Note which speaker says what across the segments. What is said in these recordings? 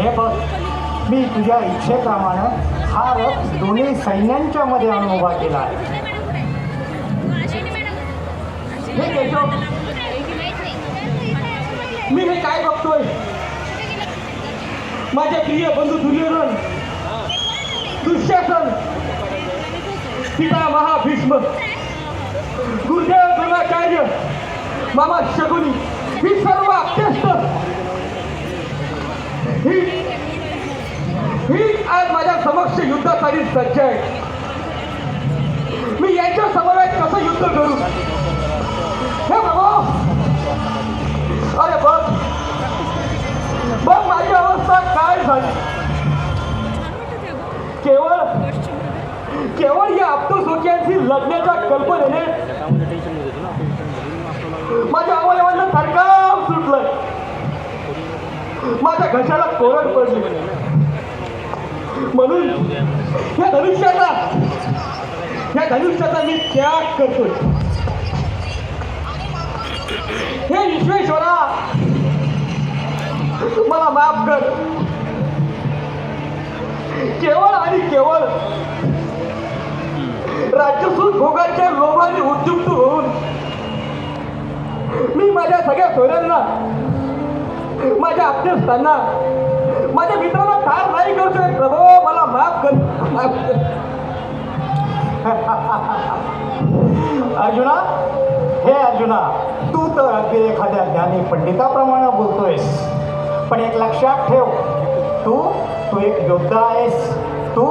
Speaker 1: हे बघ मी तुझ्या इच्छेप्रमाणे हा रथ दोन्ही सैन्यांच्या मध्ये आणून उभा केला आहे.
Speaker 2: मी हे काय बघतोय? माझे प्रिय बंधू दुर्योधन दुःशासन पिता महाभीष्म गुरुदेव द्रोणाचार्य मामा शकुनी ही सर्व अत्यंत ही ही आज माझ्या समक्ष युद्धासाठी सज्ज आहे. मी यांच्या समोर कसं युद्ध करू? हे बाबा! अरे बघ! बघ माझी अवस्था काय झाली? केवळ केवळ या आप्तसोक्यांशी लढण्याच्या कल्पनेने माझ्या अवयवांना सरकार सुटलं माझ्या घशाला कोरड पडली. म्हणून या धनुष्याचा या धनुष्याचा मी त्याग करतोय. हे विश्वेश्वरा मला माफ कर. केवळ आणि केवळ राज्यसून भोगाच्या लोभाने उद्युक्त होऊन मी माझ्या सगळ्या सोयऱ्यांना माझ्या अभ्यस्थांना माझ्या मित्रांना ठार नाही
Speaker 1: ना तू तर अगदी एखाद्या ज्ञानी पंडिताप्रमाणे बोलतोयस. पण एक लक्षात ठेव तू तू एक योद्धा आहेस. तू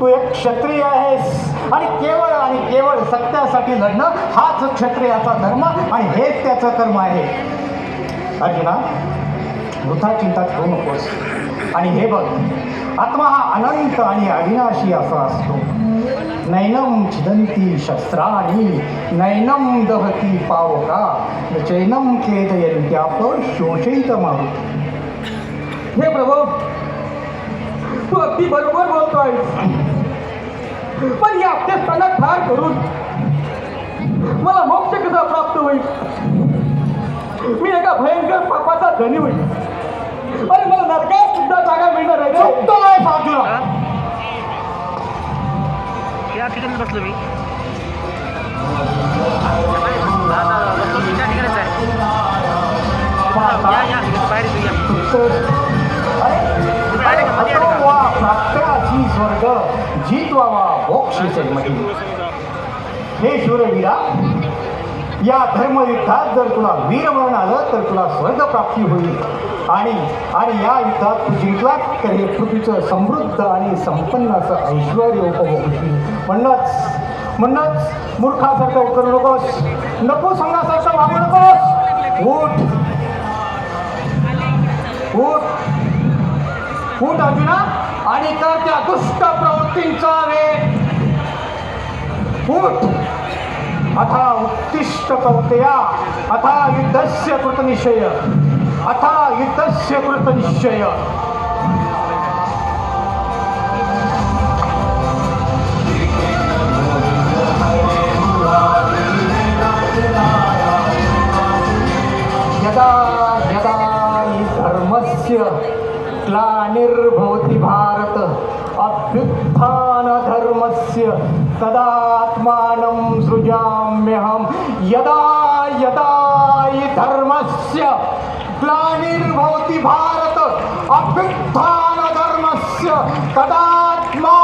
Speaker 1: तू एक क्षत्रिय आहेस. आणि केवळ आणि केवळ सत्यासाठी लढणं हाच क्षत्रियाचा धर्म आणि हेच त्याचं कर्म आहे. अर्जुना वृथा चिंता करू नकोस. आणि हे बघ आत्मा हा अनंत आणि अविनाशी असा असतो. नैनं छिदंती शस्त्राणि नैनं दहती पावका न चैनम खेदयंत्याप शोषयित मारुती
Speaker 2: हे प्रभू तू अगदी बरोबर बोलतोय पण या अभ्यस्थांना ठार करून मला मोक्ष कसा प्राप्त होईल? मी एका भयंकर पापाचा धनी होईल. अरे मला नरकात सुद्धा जागा मिळणार आहे
Speaker 3: त्या ठिकाणी बसलो मी. आता बसलो मी त्या ठिकाणीच आहे या या बाहेर येतो या
Speaker 1: स्वर्ग जितवावा मोक्षीचे मही हे शूरवीरा या धर्मयुद्धात जर तुला वीरमरण आलं तर तुला स्वर्गप्राप्ती होईल. आणि आणि या युद्धात तू जिंकलास तर हे पृथ्वीचं समृद्ध आणि संपन्न असं ऐश्वर उपभोग होईल. म्हणूनच म्हणूनच मूर्खासारखं करू नकोस. नको संघासारखं वागू नकोस. उठ. उठ. उठ अर्जुना. आणि कर त्या दुष्ट प्रवृत्तींचा वेग उठ. अथा उत्तिष्ठ कौतया अथा युद्धस्य कृतनिश्चय अथा युद्धस्य कृतनिश्चय। यदा यदा हि धर्मस्य ग्लानिर्भवति भारत अभ्युत्थानधर्मस्य तदात्मानं सृजाम्यहं यदा यदा हि धर्मस्य ग्लानिर्भवति भारत अभ्युत्थानधर्मस्य तदात्मा